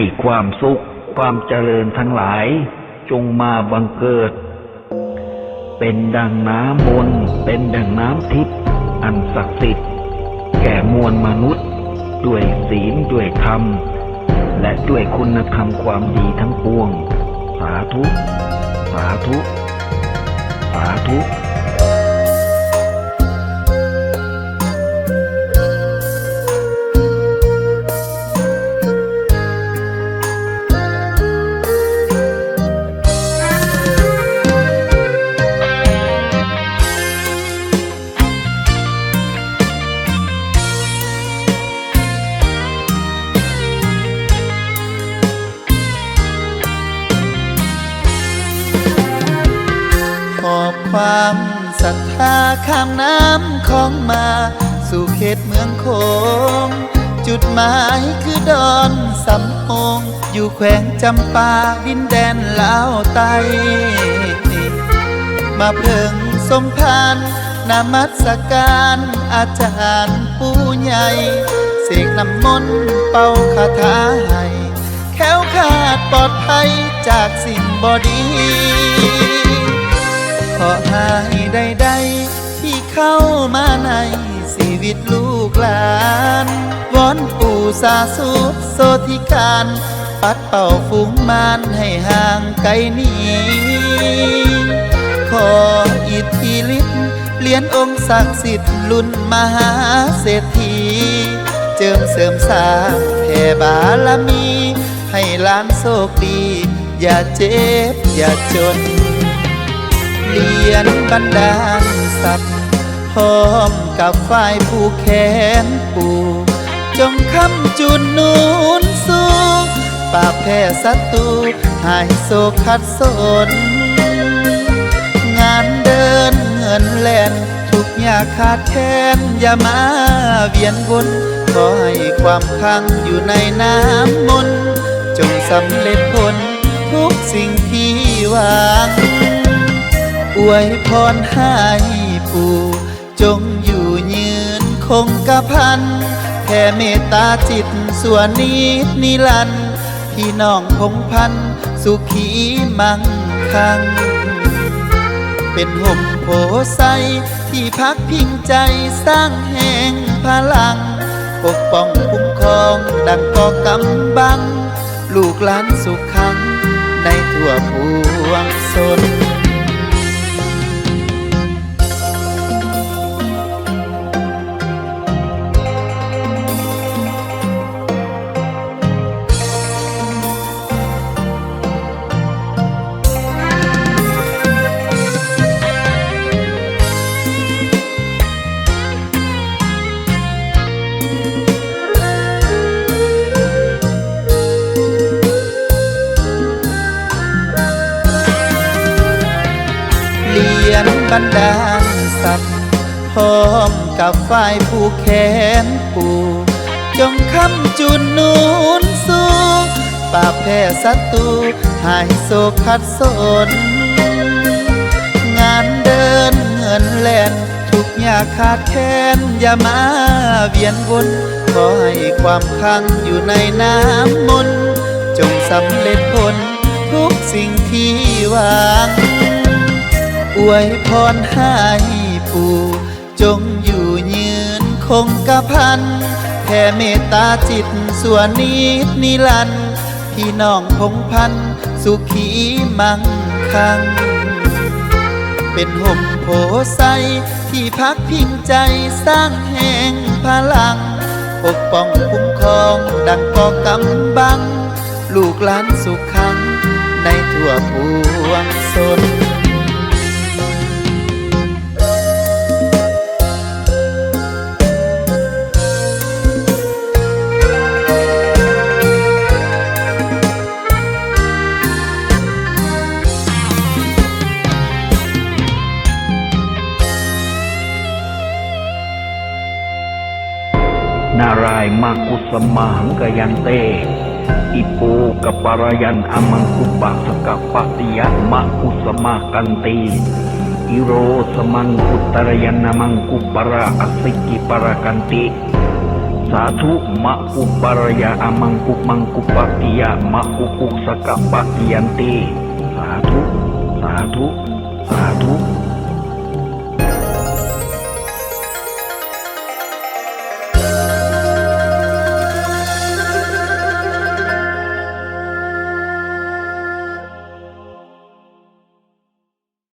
ให้ความสุขความเจริญทั้งหลายจงมาบังเกิด เป็นดังน้ำมนต์เป็นดังน้ำทิพย์อันศักดิ์สิทธิ์แก่มวลมนุษย์ ด้วยศีลด้วยธรรม และด้วยคุณธรรมความดีทั้งปวง สาธุ สาธุ สาธุ อบความศรัทธาข้ามน้ำของมา สู่เขตเมืองโคง จุดหมายคือดอนสำโงอยู่แขวงจำปาดินแดนลาวไต มาเพิ่งสมพานนามัสการอาจารย์ผู้ใหญ่ เสกน้ำมนต์เป่าคาถาให้แค้วขาดปลอดภัยจากสิ่งบอดี ขอให้ใดๆที่เข้ามาในชีวิตลูกหลานวอนปู่สาสุโสธิการ ปัดเป่าฝูงมารให้ห่างไกลนี้ ขออิทธิฤทธิ์เลียนองค์ศักดิ์สิทธิ์ลุ่นมหาเศรษฐี เจิมเสริมสร้างแผ่บารมี ให้ล้านโชคดี อย่าเจ็บอย่าจน เลียนบันดาลสัตว์พร้อมกับฝ่ายผู้แขนปูจงคำจุนนูนสู้ปราบแพ้ศัตรูหายโศกขัดสน งานเดินเงินแล่นทุกอยากขาดแคลนอย่ามาเวียนวนขอให้ความพังอยู่ในน้ำมน จงสำเร็จผลทุกสิ่งที่หวัง วยพรให้ปู่จงอยู่ยืนคงกระพัน แผ่เมตตาจิตส่วนนิดนิรันพี่น้องพงพัน สุขีมั่งคั่งเป็นห่มโพไซที่พักพิงใจสร้างแห่งพลัง ปกป้องคุ้มครองดังกอกำบัง ลูกหลานสุขขังในทั่วพวงสน เลียนบันดาลสัตว์พร้อมกับฝ่ายผู้แขนปูจงคำจุนนูนสู้ปราบแพ้ศัตรูหายโศกขัดสน งานเดินเงินแล่นทุกอยาขาดแคลนอย่ามาเวียนวนขอให้ความคังอยู่ในน้ำมน จงสำเร็จผลทุกสิ่งที่หวัง อวยพรให้ปู่ จงอยู่ยืนคงกระพัน แผ่เมตตาจิตส่วนนิดนิรันดร์พี่น้องพงพันสุขีมั่งคั่งเป็นห่มโพไซที่พักพิงใจสร้างแห่งพลัง ปกป้องคุ้มครองดังกอกำบัง ลูกหลานสุขขังในทั่วพวงสน นารายมากุสมาหังกยันเต อิปูกปารยันอมังคุปะสกปติยะมะกุสมากันตีอิโรสมังคุตรยันนมังคุปะระอสิกิปรกันติ สาธุมะอุปารยาอมังกุมังกุปปติยามะอุกุสกปติยันติ สาธุ สาธุ สาธุ